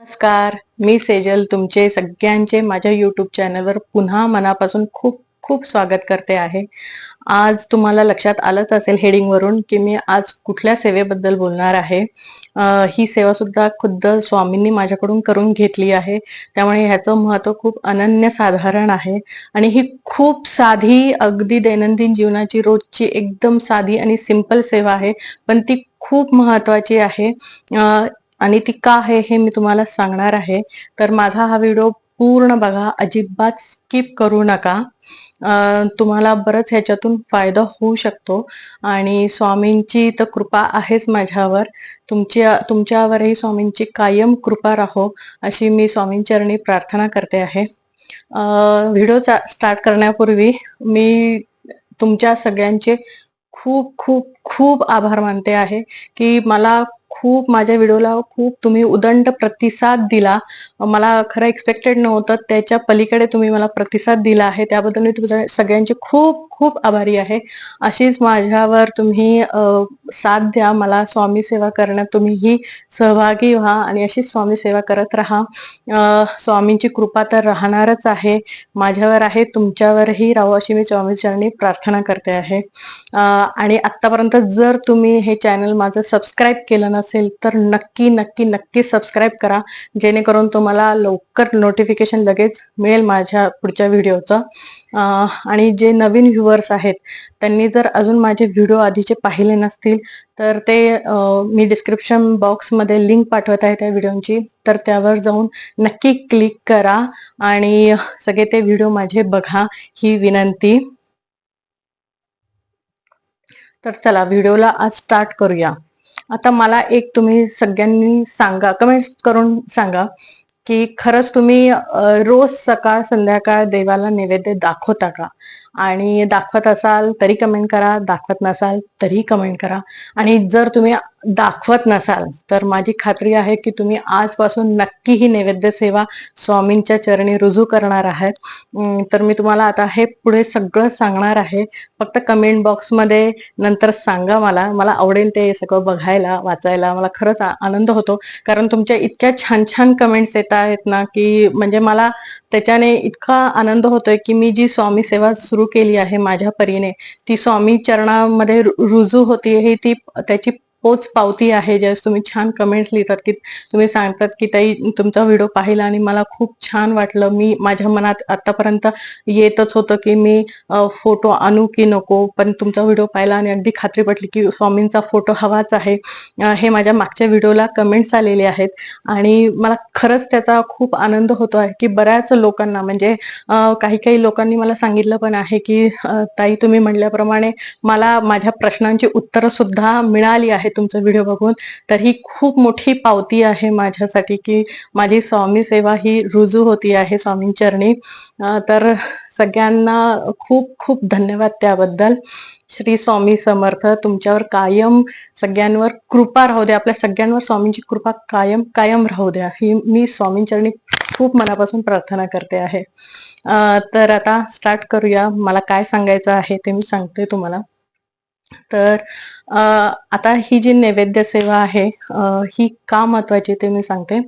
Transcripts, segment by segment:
नमस्कार मी सेजल तुमचे सगळ्यांचे माझ्या युट्यूब चॅनलवर पुन्हा मनापासून खूप खूप स्वागत करते आहे. आज तुम्हाला लक्षात आलंच असेल हेडिंगवरून की मी आज कुठल्या सेवेबद्दल बोलणार आहे. ही सेवा सुद्धा खुद्द स्वामींनी माझ्याकडून करून घेतली आहे. त्यामुळे ह्याचं महत्त्व खूप अनन्यसाधारण आहे. आणि ही खूप साधी अगदी दैनंदिन जीवनाची रोजची एकदम साधी आणि सिंपल सेवा आहे. पण ती खूप महत्वाची आहे. आणि ती का आहे हे मी तुम्हाला सांगणार आहे. तर माझा हा व्हिडिओ पूर्ण बघा अजिबात स्किप करू नका. तुम्हाला बरंच ह्याच्यातून फायदा होऊ शकतो. आणि स्वामींची तर कृपा आहेच माझ्यावर. तुमच्या तुमच्यावरही स्वामींची कायम कृपा राहो अशी मी स्वामींचरणी प्रार्थना करते आहे. व्हिडिओ स्टार्ट करण्यापूर्वी मी तुमच्या सगळ्यांचे खूप खूप खूप आभार मानते आहे की मला खूप माझ्या व्हिडिओला खूप तुम्ही उदंड प्रतिसाद दिला. मला खरं एक्सपेक्टेड नव्हतं. त्याच्या पलीकडे तुम्ही मला प्रतिसाद दिला आहे. त्याबद्दल मी तुमच्या सगळ्यांचे खूप खूप आभारी आहे. अशीच माझ्यावर तुम्ही साथ द्या. मला स्वामी सेवा करण्यात तुम्हीही सहभागी व्हा आणि अशीच स्वामी सेवा करत राहा. स्वामींची कृपा तर राहणारच आहे. माझ्यावर आहे तुमच्यावरही राहू अशी मी स्वामी चरणी प्रार्थना करते आहे. आणि आत्तापर्यंत जर तुम्ही हे चॅनल माझं सबस्क्राईब केलं नसेल तर नक्की नक्की नक्की सबस्क्राईब करा. जेणेकरून तुम्हाला लवकर नोटिफिकेशन लगेच मिळेल माझ्या पुढच्या व्हिडिओचं. आणि जे नवीन व्ह्युअर्स आहेत. त्यांनी जर अजून माझे व्हिडिओ आधीचे पाहिले नसतील तर ते मी डिस्क्रिप्शन बॉक्समध्ये लिंक पाठवत आहे त्या व्हिडिओची तर त्यावर जाऊन नक्की क्लिक करा आणि सगळे ते व्हिडिओ माझे बघा ही विनंती. तर चला व्हिडिओला आज स्टार्ट करूया. आता मला एक तुम्ही सगळ्यांनी सांगा कमेंट करून सांगा की खरंच तुम्ही रोज सकाळ संध्याकाळ देवाला नैवेद्य दाखवता का? आणि दाखवत असाल तरी कमेंट करा दाखवत नसाल तरी कमेंट करा. आणि जर तुम्ही दाखवत नसाल तर माझी खात्री आहे की तुम्ही आजपासून नक्की ही नैवेद्य सेवा स्वामींच्या चरणी रुजू करणार आहात. तर मी तुम्हाला आता हे पुढे सगळं सांगणार आहे. फक्त कमेंट बॉक्समध्ये नंतर सांगा मला. मला आवडेल ते सगळं बघायला वाचायला. मला खरंच आनंद होतो. कारण तुमच्या इतक्या छान छान कमेंट्स येत आहेत ना की म्हणजे मला त्याच्याने इतका आनंद होतोय की मी जी स्वामी सेवा सुरू केली आहे माझ्या परीने. ती स्वामी चरणामध्ये रुजू होती ही ती त्याची पोच पावती आहे ज्यावेळेस तुम्ही छान कमेंट्स लिहितात की तुम्ही सांगतात की ताई तुमचा व्हिडिओ पाहिला आणि मला खूप छान वाटलं. मी माझ्या मनात आतापर्यंत येतच होतं की मी फोटो आणू की नको पण तुमचा व्हिडिओ पाहिला आणि अगदी खात्री पटली की स्वामींचा फोटो हवाच आहे. हे माझ्या मागच्या व्हिडिओला कमेंट्स आलेले आहेत. आणि मला खरंच त्याचा खूप आनंद होतो आहे की बऱ्याच लोकांना म्हणजे काही काही लोकांनी मला सांगितलं पण आहे की ताई तुम्ही म्हणल्याप्रमाणे मला माझ्या प्रश्नांची उत्तरं सुद्धा मिळाली आहेत. तुमचा व्हिडिओ बघून. तर ही खूप मोठी पावती आहे माझ्यासाठी की माझी स्वामी सेवा ही रुजू होती आहे स्वामींचरणी तर सगळ्यांना खूप खूप धन्यवाद त्याबद्दल. श्री स्वामी समर्थ तुमच्यावर कायम सगळ्यांवर कृपा राहू द्या. आपल्या सगळ्यांवर स्वामींची कृपा कायम कायम राहू द्या. ही मी स्वामींचरणी खूप मनापासून प्रार्थना करते आहे. तर आता स्टार्ट करूया. मला काय सांगायचं आहे ते मी सांगते तुम्हाला. तर आता ही जी नैवेद्य सेवा आहे ही का महत्वाची ते मी सांगते.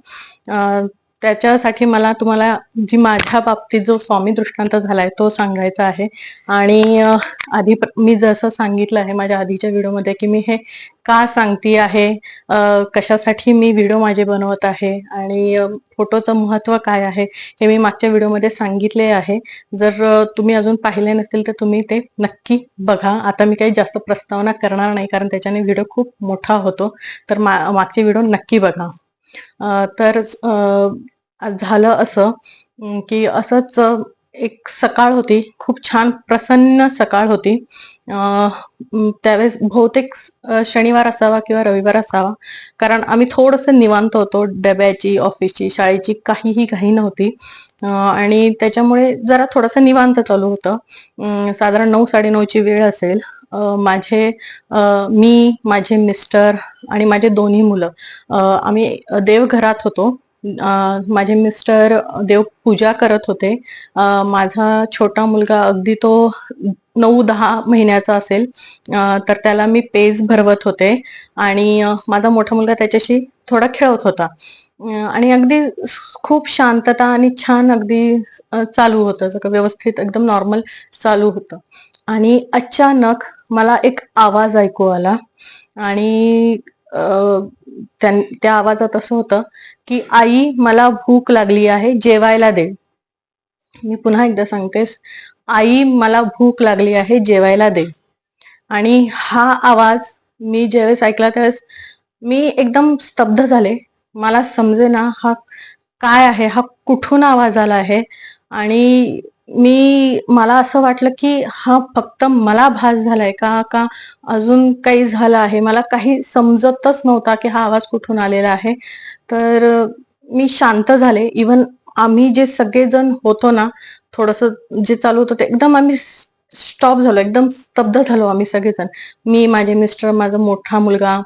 त्याच्यासाठी मला तुम्हाला जी माझ्या बाबतीत जो स्वामी दृष्टांत झालाय तो सांगायचा आहे. आणि आधी मी जसं सांगितलं आहे माझ्या आधीच्या व्हिडिओमध्ये की मी हे का सांगते आहे कशासाठी मी व्हिडिओ माझे बनवत आहे आणि फोटोचं महत्त्व काय आहे हे मी मागच्या व्हिडिओमध्ये सांगितले आहे. जर तुम्ही अजून पाहिले नसतील तर तुम्ही ते नक्की बघा. आता मी काही जास्त प्रस्तावना करणार नाही कारण त्याच्याने व्हिडिओ खूप मोठा होतो. तर मा मागचे व्हिडिओ नक्की बघा. तर झालं असं की असंच एक सकाळ होती खूप छान प्रसन्न सकाळ होती. त्यावेळेस बहुतेक शनिवार असावा किंवा रविवार असावा कारण आम्ही थोडंसं निवांत होतो डब्याची ऑफिसची शाळेची काहीही घाई नव्हती. आणि त्याच्यामुळे जरा थोडंसं निवांत चालू होतं. साधारण नऊ साडेनऊची वेळ असेल. माझे मी माझे मिस्टर आणि माझे दोन्ही मुलं आम्ही देवघरात होतो. माझे मिस्टर देवपूजा करत होते. माझा छोटा मुलगा अगदी तो नऊ दहा महिन्याचा असेल. तर त्याला मी पेज भरवत होते आणि माझा मोठा मुलगा त्याच्याशी थोडा खेळत होता. आणि अगदी खूप शांतता आणि छान अगदी चालू होतं. सगळं व्यवस्थित एकदम नॉर्मल चालू होतं. आणि अचानक मला एक आवाज ऐकू आला आणि त्या आवाजात असं होतं की आई मला भूक लागली आहे जेवायला दे. मी पुन्हा एकदा सांगतेस आई मला भूक लागली आहे जेवायला दे. आणि हा आवाज मी ज्यावेळेस ऐकला त्यावेळेस मी एकदम स्तब्ध झाले. मला समजेना हा काय आहे हा कुठून आवाज आला आहे? आणि मी मला असं वाटलं की हा फक्त मला भास झालाय का का अजून काही झालं आहे? मला काही समजतच नव्हता की हा आवाज कुठून आलेला आहे. तर मी शांत झाले. इवन आम्ही जे सगळेजण होतो ना थोडस जे चालू होतं ते एकदम आम्ही स्टॉप झालो. एकदम स्तब्ध झालो आम्ही सगळेजण. मी माझे मिस्टर माझा मोठा मुलगा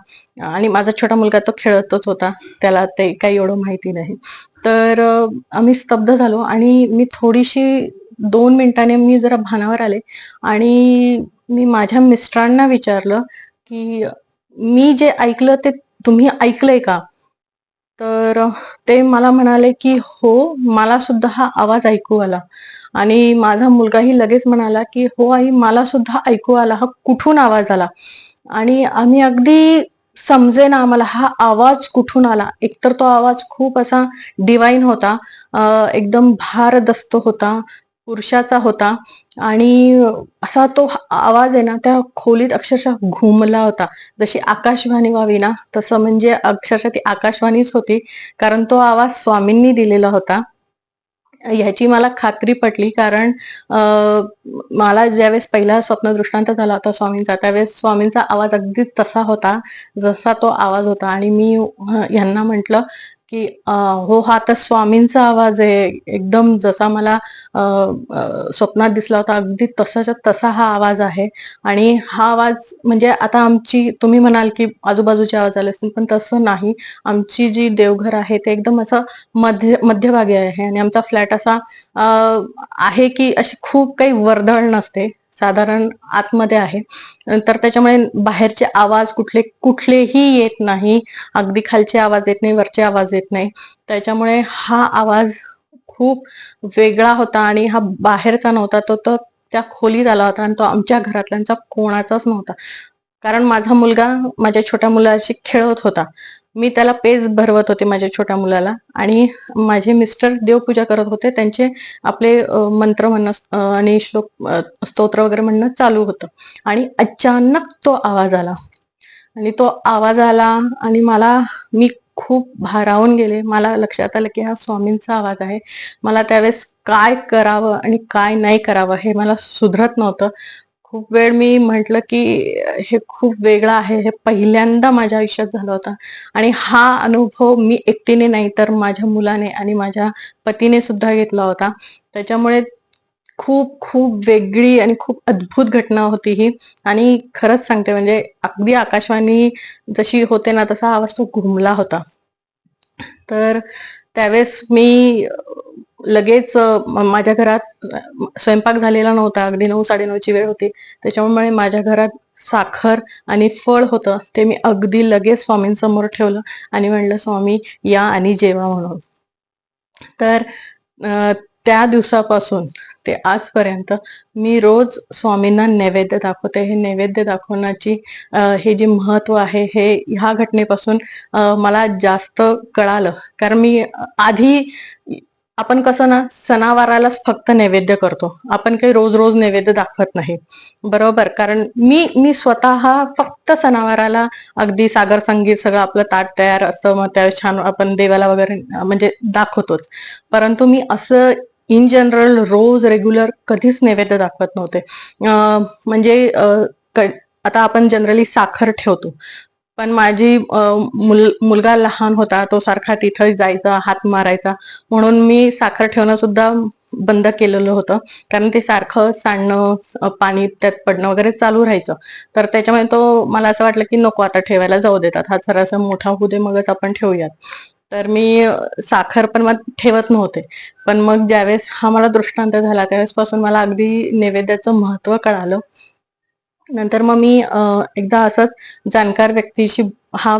आणि माझा छोटा मुलगा तो खेळतच होता. त्याला ते काही एवढं माहिती नाही. तर आम्ही स्तब्ध झालो आणि मी थोडीशी दोन मिनिटाने मी जरा भानावर आले आणि मी माझ्या मिस्टरांना विचारलं की मी जे ऐकलं ते तुम्ही ऐकलंय का? तर ते मला म्हणाले की हो मला सुद्धा हा आवाज ऐकू आला. आणि माझा मुलगाही लगेच म्हणाला की हो आई मला सुद्धा ऐकू आला हा कुठून आवाज आला? आणि आम्ही अगदी समजे ना आम्हाला हा आवाज कुठून आला. एकतर तो आवाज खूप असा डिवाईन होता. एकदम भारदस्त होता. पुरुषाचा होता. आणि असा तो आवाज आहे ना त्या खोलीत अक्षरशः घुमला होता. जशी आकाशवाणी व्हावी ना तसं म्हणजे अक्षरशः ती आकाशवाणीच होती. कारण तो आवाज स्वामींनी दिलेला होता. ह्याची मला खात्री पटली कारण मला ज्यावेळेस पहिला स्वप्न दृष्टांत झाला होता स्वामींचा त्यावेळेस स्वामींचा आवाज अगदी तसा होता जसा तो आवाज होता. आणि मी ह्यांना म्हंटल की हो हा तर स्वामींचा आवाज आहे. एकदम जसा मला स्वप्नात दिसला होता अगदी तसाच्या तसा हा आवाज आहे. आणि हा आवाज म्हणजे आता आमची तुम्ही म्हणाल की आजूबाजूचे आवाज आले असतील पण तसं नाही. आमची जी देवघर आहे ते एकदम असं मध्य मध्यभागी आहे. आणि आमचा फ्लॅट असा आहे की अशी खूप काही वर्दळ नसते. साधारण आतमध्ये आहे. तर त्याच्यामुळे बाहेरचे आवाज कुठले कुठलेही येत नाही. अगदी खालचे आवाज येत नाही वरचे आवाज येत नाही. त्याच्यामुळे हा आवाज खूप वेगळा होता आणि हा बाहेरचा नव्हता. तो तर त्या खोलीत आला होता आणि तो आमच्या घरातल्यांचा कोणाचाच नव्हता. कारण माझा मुलगा माझ्या छोट्या मुलाशी खेळत होता. मी त्याला पेज भरवत होते माझ्या छोट्या मुलाला आणि माझे मिस्टर देवपूजा करत होते. त्यांचे आपले मंत्र म्हणणं आणि श्लोक स्तोत्र वगैरे म्हणणं चालू होतं. आणि अचानक तो आवाज आला. आणि तो आवाज आला आणि मला मी खूप भारावून गेले. मला लक्षात आलं की हा स्वामींचा आवाज आहे. मला त्यावेळेस काय करावं आणि काय नाही करावं हे मला सुधरत नव्हतं. खूप वेळ मी म्हटलं की हे खूप वेगळं आहे हे पहिल्यांदा माझ्या आयुष्यात झालं होतं. आणि हा अनुभव मी एकटीने नाही तर माझ्या मुलाने आणि माझ्या पतीने सुद्धा घेतला होता. त्याच्यामुळे खूप खूप वेगळी आणि खूप अद्भुत घटना होती ही. आणि खरंच सांगते म्हणजे अगदी आकाशवाणी जशी होते ना तसा आवाज तो घुमला होता. तर त्यावेळेस मी लगेच माझ्या घरात स्वयंपाक झालेला नव्हता. अगदी नऊ साडेनऊची वेळ होती. त्याच्यामुळे माझ्या घरात साखर आणि फळ होतं. ते मी अगदी लगेच स्वामींसमोर ठेवलं आणि म्हणलं स्वामी या आणि जेवा म्हणून. तर त्या दिवसापासून ते आजपर्यंत मी रोज स्वामींना नैवेद्य दाखवते. हे नैवेद्य दाखवण्याची हे जे महत्त्व आहे हे ह्या घटनेपासून मला जास्त कळालं. कारण मी आधी आपण कसं ना सणावारालाच फक्त नैवेद्य करतो. आपण काही रोज रोज नैवेद्य दाखवत नाही. बरोबर? कारण मी मी स्वतः फक्त सणावाराला अगदी सागर संगीत सगळं आपलं ताट तयार असतं मग त्यावेळेस छान आपण देवाला वगैरे म्हणजे दाखवतोच. परंतु मी असं इन जनरल रोज रेग्युलर कधीच नैवेद्य दाखवत नव्हते. म्हणजे आता आपण जनरली साखर ठेवतो. पण माझी मुल मुलगा लहान होता तो सारखा तिथं जायचा हात मारायचा. म्हणून मी साखर ठेवणं सुद्धा बंद केलेलं होतं. कारण ते सारखं सांडणं पाणी त्यात पडणं वगैरे चालू राहायचं. तर त्याच्यामुळे तो मला असं वाटलं की नको आता ठेवायला जाऊ देतात. हा जरासा मोठा होऊ दे मगच आपण ठेवूयात. तर मी साखर पण मग ठेवत नव्हते. पण मग ज्यावेळेस हा मला दृष्टांत झाला त्यावेळेसपासून मला अगदी नैवेद्याचं महत्त्व कळालं. नंतर मग मी एकदा असंच जाणकार व्यक्तीशी हा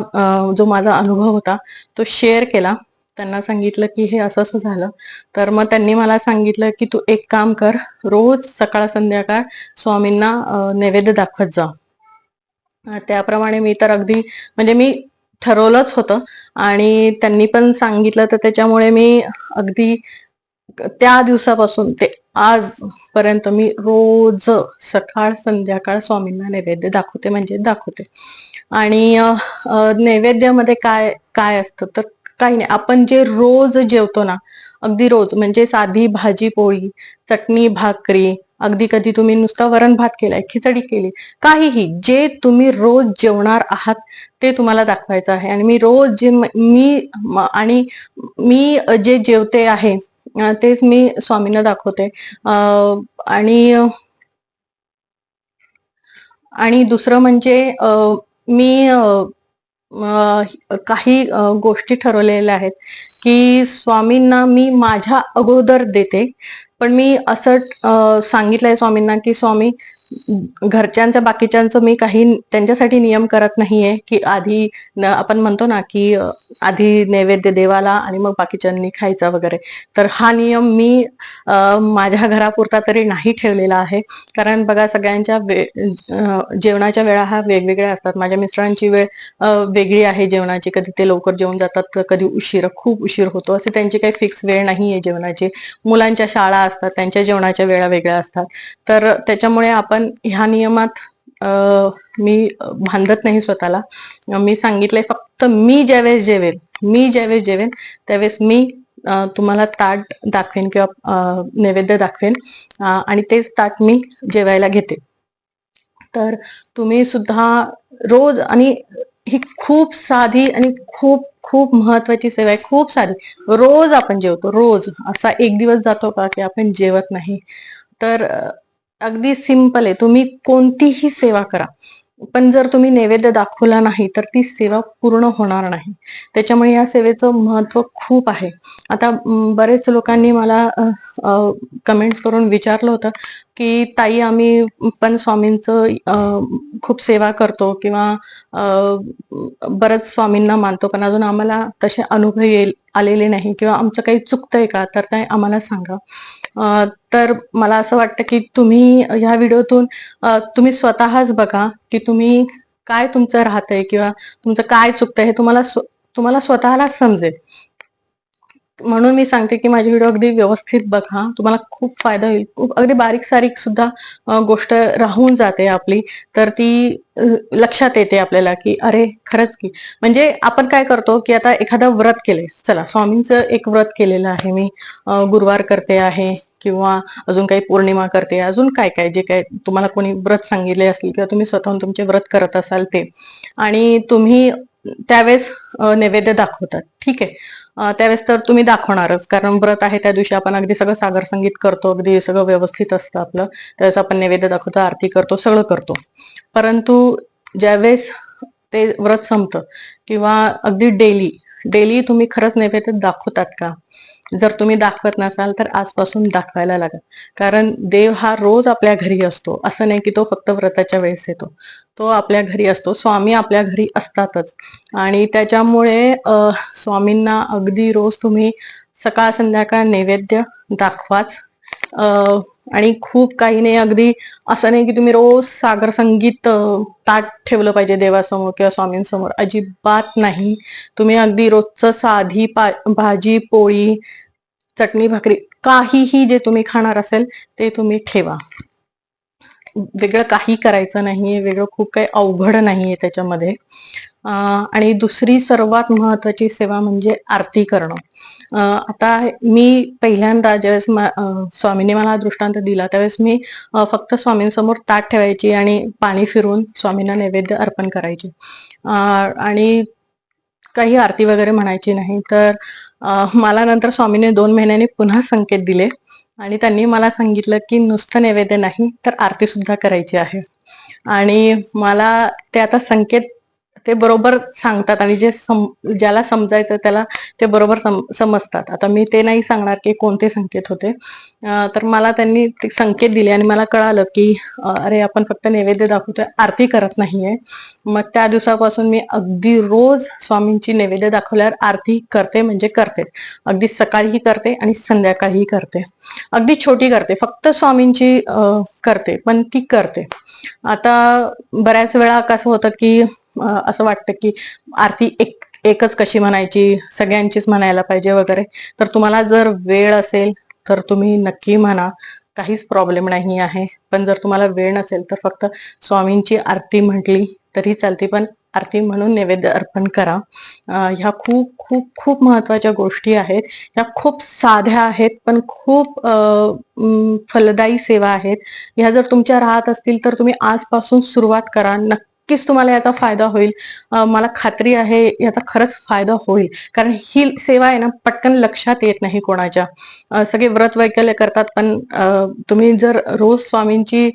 जो माझा अनुभव होता तो शेअर केला. त्यांना सांगितलं की हे असं असं झालं. तर मग त्यांनी मला सांगितलं की तू एक काम कर रोज सकाळ संध्याकाळ स्वामींना नैवेद्य दाखवत जा. त्याप्रमाणे मी तर अगदी म्हणजे मी ठरवलंच होतं आणि त्यांनी पण सांगितलं तर त्याच्यामुळे मी अगदी त्या दिवसापासून ते आज पर्यंत मी रोज सकाळ संध्याकाळ स्वामींना नैवेद्य दाखवते म्हणजे दाखवते. आणि नैवेद्यामध्ये काय काय असतं तर काही नाही. आपण जे रोज जेवतो ना अगदी रोज म्हणजे साधी भाजी पोळी चटणी भाकरी अगदी कधी तुम्ही नुसता वरण भात केलाय खिचडी केली काहीही जे तुम्ही रोज जेवणार आहात ते तुम्हाला दाखवायचं आहे. आणि मी रोज जे मी म- आणि मी जे जेवते आहे तेच मी स्वामींना दाखवते. आणि आणि दुसरं म्हणजे मी काही गोष्टी ठरवलेल्या आहेत की स्वामींना मी माझ्या अगोदर देते. पण मी असं सांगितलंय स्वामींना की स्वामी घरच्यांचं बाकीच्यांचं मी काही त्यांच्यासाठी नियम करत नाहीये की आधी आपण म्हणतो ना की आधी नैवेद्य देवाला आणि मग बाकीच्यांनी खायचा वगैरे. तर हा नियम मी माझ्या घरापुरता तरी नाही ठेवलेला आहे. कारण बघा सगळ्यांच्या वे जेवणाच्या वेळा हा वेगवेगळ्या असतात. माझ्या मिस्टरांची वेळ वेगळी आहे जेवणाची. कधी ते लवकर जेवून जातात तर कधी उशीर खूप उशीर होतो. असे त्यांची काही फिक्स वेळ नाही आहे जेवणाची. मुलांच्या शाळा असतात त्यांच्या जेवणाच्या वेळा वेगळ्या असतात. तर त्याच्यामुळे आपण ह्या नियमात मी भांधत नाही स्वतःला. मी सांगितलंय फक्त मी ज्यावेळेस जेवेन मी ज्यावेळेस जेवेन त्यावेळेस मी तुम्हाला ताट दाखवेन किंवा नैवेद्य दाखवेन आणि तेच ताट मी जेवायला घेते. तर तुम्ही सुद्धा रोज आणि ही खूप साधी आणि खूप खूप महत्वाची सेवा आहे खूप साधी रोज आपण जेवतो रोज. असा एक दिवस जातो का की आपण जेवत नाही? तर अगदी सिंपल आहे. तुम्ही कोणतीही सेवा करा. पण जर तुम्ही नैवेद्य दाखवला नाही तर ती सेवा पूर्ण होणार नाही. त्याच्यामुळे या सेवेचं महत्त्व खूप आहे. आता बरेच लोकांनी मला कमेंट्स करून विचारलं होतं की ताई आम्ही पण स्वामींचं खूप सेवा करतो किंवा बरंच स्वामींना मानतो पण अजून आम्हाला तसे अनुभव येईल आलेले नाही किंवा आमचं काही चुकतंय का तर काय आम्हाला सांगा. तर मला असं वाटतं की तुम्ही ह्या व्हिडिओतून तुम्ही स्वतःच बघा की तुम्ही काय तुमचं राहतंय किंवा तुमचं काय चुकतंय हे तुम्हाला तुम्हाला स्वतःला समजेल. म्हणून मी सांगते की माझी व्हिडिओ अगदी व्यवस्थित बघा तुम्हाला खूप फायदा होईल. खूप अगदी बारीक सारीक सुद्धा गोष्ट राहून जाते आपली. तर ती लक्षात येते आपल्याला की अरे खरंच की. म्हणजे आपण काय करतो की आता एखादं व्रत केलंय. चला स्वामींचं एक व्रत केलेलं आहे मी. गुरुवार करते आहे किंवा अजून काही पौर्णिमा करते. अजून काय काय जे काय तुम्हाला कोणी व्रत सांगितले असतील किंवा तुम्ही स्वतःहून तुमचे व्रत करत असाल ते. आणि तुम्ही त्यावेळेस नैवेद्य दाखवतात. ठीक आहे? त्यावेळेस तर तुम्ही दाखवणारच. कारण व्रत आहे त्या दिवशी आपण अगदी सगळं सागर संगीत करतो अगदी सगळं व्यवस्थित असतं आपलं. त्यावेळेस आपण नैवेद्य दाखवतो आरती करतो सगळं करतो. परंतु ज्यावेळेस ते व्रत संपतं किंवा अगदी डेली डेली तुम्ही खरंच नैवेद्य दाखवतात का? जर तुम्ही दाखवत नसाल तर आजपासून दाखवायला लागा कारण देव हा रोज आपल्या घरी असतो. असं नाही की तो फक्त व्रताच्या वेळेस येतो. तो आपल्या घरी असतो. स्वामी आपल्या घरी असतातच. आणि त्याच्यामुळे स्वामींना अगदी रोज तुम्ही सकाळ संध्याकाळ नैवेद्य दाखवाच. आणि खूप काही नाही अगदी असं नाही की तुम्ही रोज सागर संगीत ताट ठेवलं पाहिजे देवासमोर किंवा स्वामींसमोर. अजिबात नाही. तुम्ही अगदी रोजचं साधी पा भाजी पोळी चटणी भाकरी काहीही जे तुम्ही खाणार असेल ते तुम्ही ठेवा. वेगळं काही करायचं नाहीये वेगळं खूप काही अवघड नाहीये त्याच्यामध्ये. आणि दुसरी सर्वात महत्वाची सेवा म्हणजे आरती करणं. आता मी पहिल्यांदा ज्यावेळेस मा- मला हा दृष्टांत दिला त्यावेळेस मी फक्त स्वामींसमोर ताट ठेवायची आणि पाणी फिरून स्वामींना नैवेद्य अर्पण करायची. आणि काही आरती वगैरे म्हणायची नाही तर मला नंतर स्वामीने दोन महिन्यांनी पुन्हा संकेत दिले आणि त्यांनी मला सांगितलं की नुसतं नैवेद्य नाही तर आरती सुद्धा करायची आहे. आणि मला ते आता संकेत ते बरोबर सांगतात आणि जे सम ज्याला समजायचं त्याला ते बरोबर सम समजतात. आता मी ते नाही सांगणार की कोणते संकेत होते. तर मला त्यांनी ते संकेत दिले आणि मला कळालं की अरे आपण फक्त नैवेद्य दाखवतोय आरती करत नाहीये. मग त्या दिवसापासून मी अगदी रोज स्वामींची नैवेद्य दाखवल्यावर आरती करते म्हणजे करते. अगदी सकाळीही करते आणि संध्याकाळीही करते. अगदी छोटी करते फक्त स्वामींची करते पण ती करते. आता बऱ्याच वेळा कसं होतं की असं वाटतं की आरती एक एकच कशी म्हणायची? सगळ्यांचीच म्हणायला पाहिजे वगैरे. तर तुम्हाला जर वेळ असेल तर तुम्ही नक्की म्हणा. काहीच प्रॉब्लेम नाही आहे. पण जर तुम्हाला वेळ नसेल तर फक्त स्वामींची आरती म्हटली तरी चालते. पण आरती म्हणून नैवेद्य अर्पण करा. ह्या खूप खूप खूप महत्त्वाच्या गोष्टी आहेत. ह्या खूप साध्या आहेत पण खूप अं, फलदायी सेवा आहेत. ह्या जर तुमच्या राहत असतील तर तुम्ही आजपासून सुरुवात करा. नक्कीच तुम्हाला याचा फायदा होईल. मला खात्री आहे याचा खरंच फायदा होईल. कारण ही सेवा आहे ना पटकन लक्षात येत नाही कोणाच्या. सगळे व्रत वैकल्य करतात पण तुम्ही जर रोज स्वामींची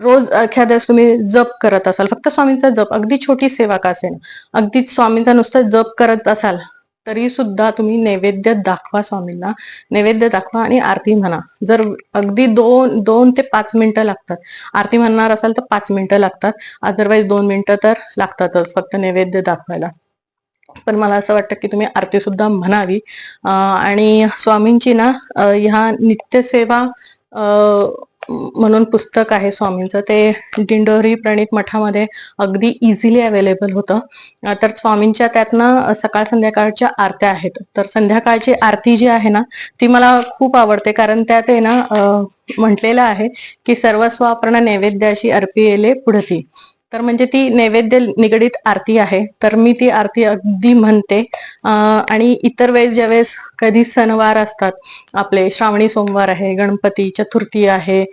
रोज एखाद्या तुम्ही जप करत असाल फक्त स्वामींचा जप अगदी छोटी सेवा का असेल अगदीच स्वामींचा नुसतं जप करत असाल तरी सुद्धा तुम्ही नैवेद्य दाखवा स्वामींना. नैवेद्य दाखवा आणि आरती म्हणा. जर अगदी दोन दोन ते पाच मिनिटं लागतात. आरती म्हणणार असाल तर पाच मिनिटं लागतात. अदरवाईज दोन मिनिटं तर लागतातच फक्त नैवेद्य दाखवायला. पण मला असं वाटतं की तुम्ही आरती सुद्धा म्हणावी आणि स्वामींची ना ह्या नित्यसेवा म्हणून पुस्तक आहे स्वामींचं. ते दिंडोरी प्रणित मठामध्ये अगदी इझिली अवेलेबल होतं. तर स्वामींच्या त्यातनं सकाळ संध्याकाळच्या आरत्या आहेत. तर संध्याकाळची आरती जी आहे ना ती मला खूप आवडते. कारण त्यात आहे ना म्हटलेलं आहे की सर्वस्व आपण नैवेद्याशी अर्पिले पुढती. तर म्हणजे ती नैवेद्य निगडीत आरती आहे. तर मी ती आरती अगदी म्हणते. आणि इतर वेळेस ज्यावेळेस कधी सणवार असतात आपले श्रावणी सोमवार आहे गणपती चतुर्थी आहे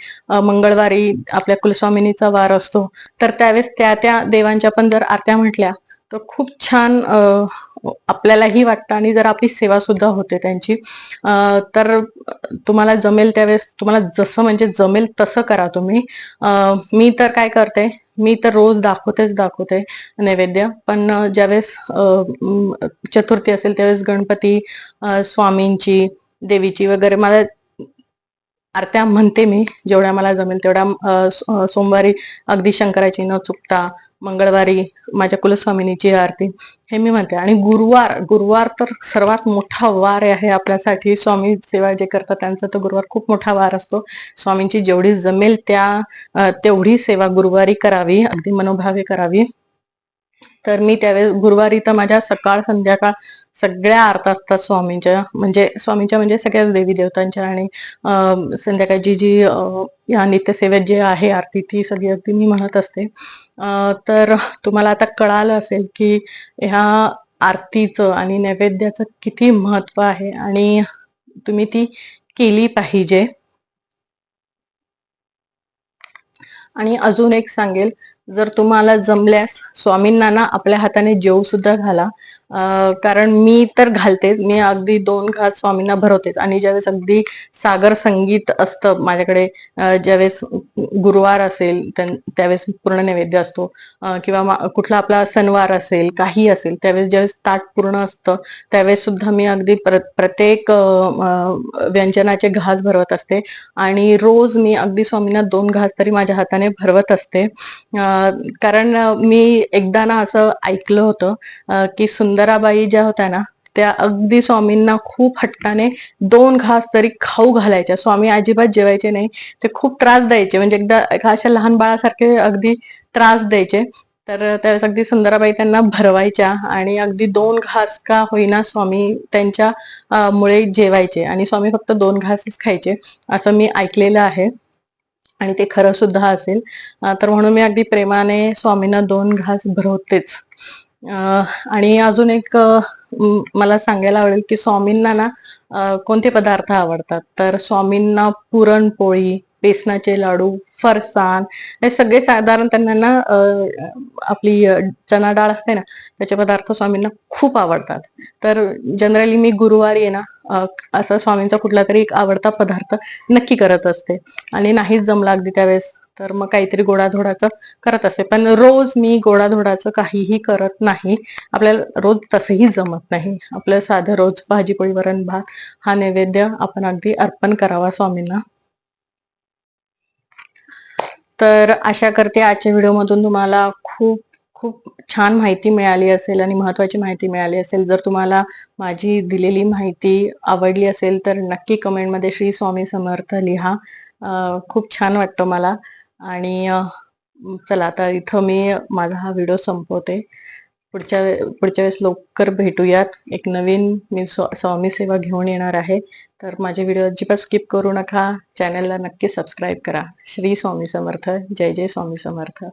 मंगळवारी आपल्या कुलस्वामिनीचा वार असतो तर त्यावेळेस त्या त्या देवांच्या पण जर आरत्या म्हटल्या तर खूप छान आपल्यालाही वाटतं आणि जर आपली सेवा सुद्धा होते त्यांची तर तुम्हाला जमेल त्यावेळेस तुम्हाला जसं म्हणजे जमेल तसं करा तुम्ही. मी तर काय करते मी तर रोज दाखवतेच दाखवते नैवेद्य पण ज्यावेळेस चतुर्थी असेल त्यावेळेस गणपती स्वामींची देवीची वगैरे मला आरत्या म्हणते मी जेवढ्या मला जमेल तेवढ्या सोमवारी अगदी शंकराची न चुकता मंगळवारी माझ्या कुलस्वामिनीची आरती हे मी म्हणते. आणि गुरुवार गुरुवार तर सर्वात मोठा वार आहे आपल्यासाठी. स्वामी सेवा जे करतात त्यांचा तो गुरुवार खूप मोठा वार असतो. स्वामींची जेवढी जमेल त्या तेवढी सेवा गुरुवारी करावी अगदी मनोभावे करावी. तर मी त्यावेळेस गुरुवारी तर माझ्या सकाळ संध्याकाळ सगळ्या अर्थ असतात स्वामींच्या म्हणजे स्वामींच्या म्हणजे सगळ्या देवी देवतांच्या आणि संध्याकाळची जी या नित्यसेवेत जे आहे आरती ती सगळी अगदी मी म्हणत असते. तर तुम्हाला आता कळालं असेल की ह्या आरतीचं आणि नैवेद्याचं किती महत्त्व आहे आणि तुम्ही ती केली पाहिजे. आणि अजून एक सांगेल जर तुम्हाला जमल्यास स्वामींना ना आपल्या हाताने जेव सुद्धा घाला. कारण मी तर घालतेच. मी अगदी दोन घास स्वामींना भरवतेच. आणि ज्यावेळेस अगदी सागर संगीत असतं माझ्याकडे ज्यावेळेस गुरुवार असेल त्यावेळेस पूर्ण नैवेद्य असतो. किंवा कुठला आपला सणवार असेल काही असेल त्यावेळेस ज्यावेळेस ताट पूर्ण असतं त्यावेळेस सुद्धा मी अगदी प्र- प्रत्येक व्यंजनाचे घास भरवत असते. आणि रोज मी अगदी स्वामींना दोन घास तरी माझ्या हाताने भरवत असते. कारण मी एकदा ना असं ऐकलं होतं की सुंदर सुंदराबाई ज्या होत्या ना त्या अगदी स्वामींना खूप हट्टाने दोन घास तरी खाऊ घालायच्या. स्वामी अजिबात जेवायचे नाही. ते खूप त्रास द्यायचे. म्हणजे एकदा एका अशा लहान बाळासारखे अगदी त्रास द्यायचे. तर त्यावेळेस अगदी सुंदराबाई त्यांना भरवायच्या आणि अगदी दोन घास का होईना स्वामी त्यांच्या मुळे जेवायचे. आणि स्वामी फक्त दोन घासच खायचे असं मी ऐकलेलं आहे. आणि ते खरं सुद्धा असेल. तर म्हणून मी अगदी प्रेमाने स्वामींना दोन घास भरवतेच. आणि अजून एक मला सांगायला आवडेल की स्वामींना ना कोणते पदार्थ आवडतात? तर स्वामींना पुरणपोळी बेसनाचे लाडू फरसाण हे सगळे साधारण त्यांना ना आपली चना डाळ असते ना त्याचे पदार्थ स्वामींना खूप आवडतात. तर जनरली मी गुरुवारी आहे ना असं स्वामींचा कुठला तरी एक आवडता पदार्थ नक्की करत असते. आणि नाहीच जमला अगदी त्यावेळेस. तर मग काहीतरी गोडाधोडाचं करत असते. पण रोज मी गोडाधोडाचं काहीही करत नाही. आपल्याला रोज तसंही जमत नाही. आपलं साधं रोज भाजी पोळी वरण भात हा नैवेद्य आपण अगदी अर्पण करावा स्वामींना. तर आशा करते आजच्या व्हिडिओमधून तुम्हाला खूप खूप छान माहिती मिळाली असेल आणि महत्वाची माहिती मिळाली असेल. जर तुम्हाला माझी दिलेली माहिती आवडली असेल तर नक्की कमेंटमध्ये श्री स्वामी समर्थ लिहा. खूप छान वाटतं मला. आणि चला आता इथं मी माझा हा व्हिडिओ संपवते. पुढच्या वे- पुढच्या वेळेस लवकर भेटूयात. एक नवीन मी स्व- स्वामी सेवा घेऊन येणार आहे. तर माझे व्हिडिओ अजिबात स्किप करू नका. चॅनलला नक्की सबस्क्राईब करा. श्री स्वामी समर्थ. जय जय स्वामी समर्थ.